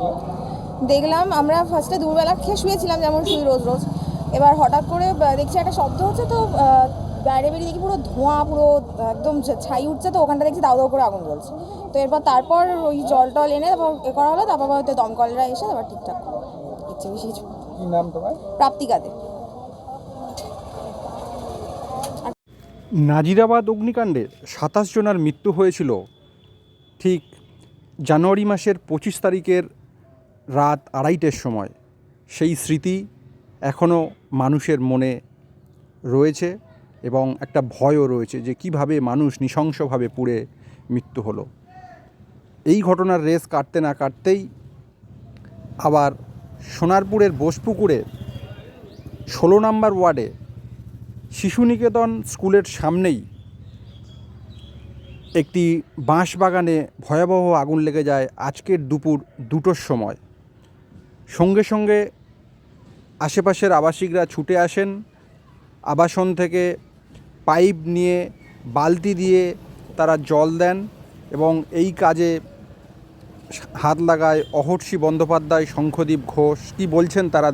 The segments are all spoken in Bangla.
দেখলে দেখলাম আমরা ফার্স্টে দুপুরবেলা খেয়ে শুয়েছিলাম যেমন শুই রোজ রোজ। এবার হঠাৎ করে দেখছি একটা শব্দ হচ্ছে তো বাইরে বেরিয়ে দেখি পুরো ধোঁয়া পুরো একদম ছাই উঠছে তো ওখানটা দেখছি দাউ দাউ করে আগুন জ্বলছে। তো এরপর তারপর ওই জল টল এনে তারপর এ করা হলো তারপর হয়তো দমকলরা এসে তারপর ঠিকঠাক ইচ্ছে বেশি কিছু নাম তোমার? প্রাপ্তিকাতে নাজিরাবাদ অগ্নিকাণ্ডে সাতাশ জনের মৃত্যু হয়েছিল ঠিক জানুয়ারি মাসের পঁচিশ তারিখের রাত আড়াইটের সময় সেই স্মৃতি এখনও মানুষের মনে রয়েছে এবং একটা ভয়ও রয়েছে যে কীভাবে মানুষ নৃশংসভাবে পুড়ে মৃত্যু হলো। এই ঘটনার রেস কাটতে না কাটতেই আবার সোনারপুরের বোসপুকুরে ষোলো নম্বর ওয়ার্ডে শিশু নিকেতন স্কুলের সামনেই একটি বাঁশ বাগানে ভয়াবহ আগুন লেগে যায় আজকের দুপুর দুটোর সময়। সঙ্গে সঙ্গে আশেপাশের আবাসিকরা ছুটে আসেন আবাসন থেকে পাইপ নিয়ে বালতি দিয়ে তারা জল দেন এবং এই কাজে হাত লাগায় অহর্ষি বন্দ্যোপাধ্যায় শঙ্খদীপ ঘোষ। কি বলছেন তারা?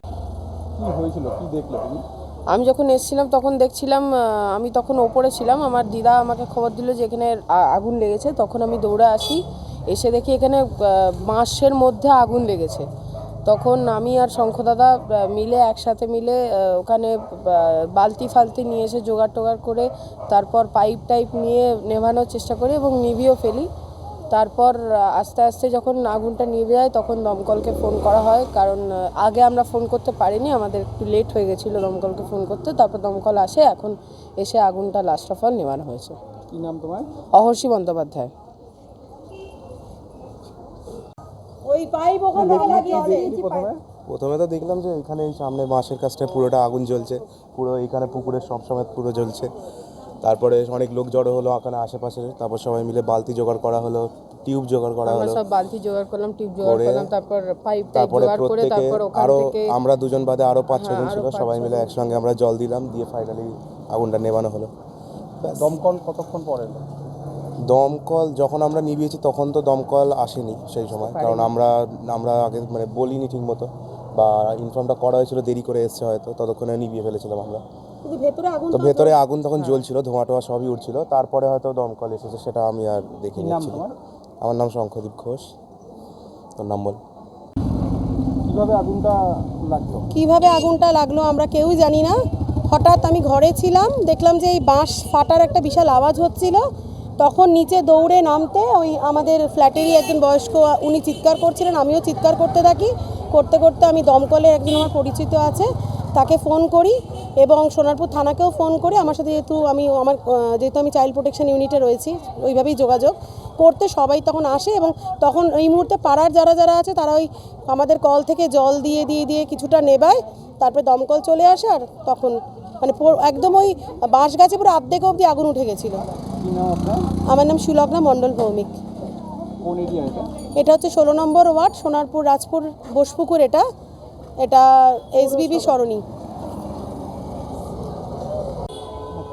কি হয়েছিল? কি দেখলে তুমি? আমি যখন এসেছিলাম তখন দেখছিলাম আমি তখন ওপরে ছিলাম। আমার দিদা আমাকে খবর দিল যে এখানে আগুন লেগেছে। তখন আমি দৌড়ে আসি এসে দেখি এখানে বাঁশের মধ্যে আগুন লেগেছে। তখন আমি আর শঙ্খদাদা মিলে একসাথে মিলে ওখানে বালতি ফালতি নিয়ে এসে জোগাড় টোগাড় করে তারপর পাইপ টাইপ নিয়ে নেভানোর চেষ্টা করি এবং নিভিও ফেলি। তারপর আস্তে আস্তে যখন আগুনটা নিভে যায় তখন দমকলকে ফোন করা হয়। কারণ আগে আমরা ফোন করতে পারিনি আমাদের একটু লেট হয়ে গেছিল দমকলকে ফোন করতে। তারপর দমকল আসে এখন এসে আগুনটা লাস্ট অফ অল নেওয়ানো হয়েছে। কি নাম তোমার? অহর্ষি বন্দ্যোপাধ্যায়। দেখলি প্রথমে? প্রথমে তো দেখলাম যে এখানে এই সামনে বাঁশের কাছটায় পুরোটা আগুন জ্বলছে। পুরো এখানে পুকুরের সব সময় পুরো জ্বলছে। তারপরে অনেক লোক জড়ো হলো ওখানে আশেপাশে। তারপর সবাই মিলে বালতি জোগাড় করা হলো টিউব জোগাড় করা আমরা হলো। সব বালতি জোগাড় করলাম টিউব জোগাড় করলাম তারপর পাইপ টাইপ তারপরে জোগাড় করে প্রত্যেকে তারপর ওখান আরও থেকে আমরা দুজন বাদে আরও পাঁচ ছজন হ্যাঁ, ছিল সবাই মিলে একসঙ্গে আমরা জল দিলাম দিয়ে ফাইনালি আগুনটা নেভানো হলো। দমকল কতক্ষণ পরে এলো? দমকল যখন আমরা নিভিয়েছি তখন তো দমকল আসেনি সেই সময়। কারণ আমরা আমরা আগে মানে বলিনি ঠিক মতো বা ইনফর্মটা করা হয়েছিল দেরি করে এসছে হয়তো ততক্ষণে নিভিয়ে ফেলেছিলাম আমরা। তো ভেতরে আগুন তখন জ্বলছিল ধোঁয়া টোয়া সবই উঠছিল তারপরে হয়তো দমকল এসেছে সেটা আমি আর actually। তোমার? আমার নাম শঙ্খদীপ ঘোষ। তোর নাম বল। কীভাবে আগুনটা লাগল? কীভাবে আগুনটা লাগল আমরা কেউই জানি না। হঠাৎ আমি ঘরে ছিলাম দেখলাম যে এই বাঁশ ফাটার একটা বিশাল আওয়াজ হচ্ছিল। তখন নিচে দৌড়ে নামতে ওই আমাদের ফ্ল্যাটেরই একজন বয়স্ক, উনি চিৎকার করছিলেন, আমিও চিৎকার করতে থাকি। করতে করতে আমি দমকলের একজন আমার পরিচিত আছে, তাকে ফোন করি এবং সোনারপুর থানাকেও ফোন করি আমার সাথে যেহেতু আমি, আমার যেহেতু আমি চাইল্ড প্রোটেকশন ইউনিটে রয়েছি, ওইভাবেই যোগাযোগ করতে সবাই তখন আসে এবং তখন এই মুহূর্তে পাড়ার যারা যারা আছে তারা ওই আমাদের কল থেকে জল দিয়ে দিয়ে দিয়ে কিছুটা নেবায়, তারপরে দমকল চলে আসে আর তখন মানে একদম ওই বাঁশ গাছে পুরো আর্ধেক অবধি আগুন উঠে গেছিল। আমার নাম সুলগ্না মণ্ডল ভৌমিক। এটা? এটা হচ্ছে ষোলো নম্বর ওয়ার্ড সোনারপুর রাজপুর বোসপুকুর এটা। এটা এসবিবি সরণি।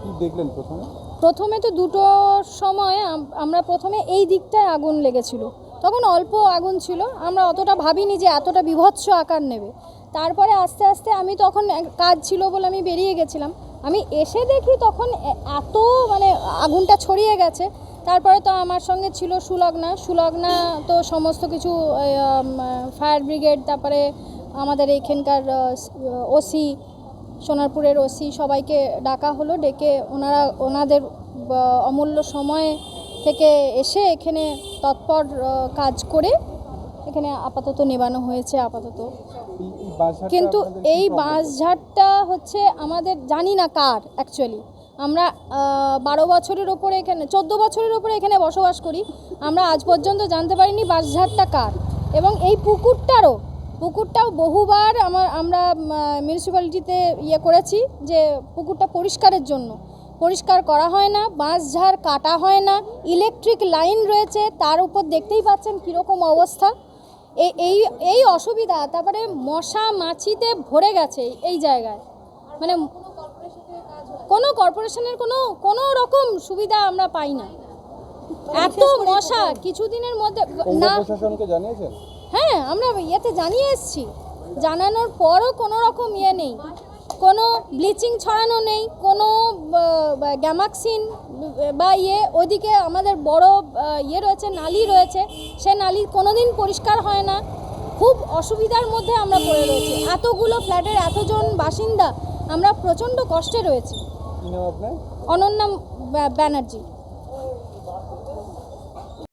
কি দেখলেন প্রথমে? প্রথমে তো দুটোর সময় আমরা প্রথমে এই দিকটায় আগুন লেগেছিল। তখন অল্প আগুন ছিল। আমরা অতটা ভাবিনি যে এতটা বিভৎস আকার নেবে। তারপরে আস্তে আস্তে আমি তখন কাজ ছিল বলে আমি বেরিয়ে গেছিলাম। আমি এসে দেখি তখন এত মানে আগুনটা ছড়িয়ে গেছে। তারপরে তো আমার সঙ্গে ছিল সুলগ্না। সুলগ্না তো সমস্ত কিছু ফায়ার ব্রিগেড, তারপরে আমাদের এখানকার ওসি, সোনারপুরের ওসি সবাইকে ডাকা হলো। ডেকে ওনারা, ওনাদের অমূল্য সময় থেকে এসে এখানে তৎপর কাজ করে এখানে আপাতত নেবানো হয়েছে আপাতত। কিন্তু এই? বাঁশঝাড়টা হচ্ছে আমাদের জানি না কার অ্যাকচুয়ালি আমরা বারো বছরের ওপরে এখানে চোদ্দ বছরের ওপরে এখানে বসবাস করি। আমরা আজ পর্যন্ত জানতে পারিনি বাঁশঝাড়টা কার। এবং এই পুকুরটারও পুকুরটাও বহুবার আমার আমরা মিউনিসিপ্যালিটিতে ইয়ে করেছি যে পুকুরটা পরিষ্কারের জন্য। পরিষ্কার করা হয় না বাঁশঝাড় কাটা হয় না ইলেকট্রিক লাইন রয়েছে তার উপর দেখতেই পাচ্ছেন কীরকম অবস্থা। এই এই এই অসুবিধা তারপরে মশা মাছিতে ভরে গেছে এই জায়গায়। মানে কোনো কর্পোরেশনের কোনো কোনো রকম সুবিধা আমরা পাই না। এত মশা কিছুদিনের মধ্যে না। হ্যাঁ আমরা ইয়েতে জানিয়ে এসছি। জানানোর পরও কোনো রকম ইয়ে নেই। কোনো ব্লিচিং ছড়ানো নেই কোনো গ্যামাক্সিন বা ইয়ে ওইদিকে আমাদের বড় ইয়ে রয়েছে নালি রয়েছে সে নালি কোনো দিন পরিষ্কার হয় না। খুব অসুবিধার মধ্যে আমরা পড়ে রয়েছি। এতগুলো ফ্ল্যাটের এতজন বাসিন্দা আমরা প্রচণ্ড কষ্টে রয়েছি। অনন্যা ব্যানার্জি।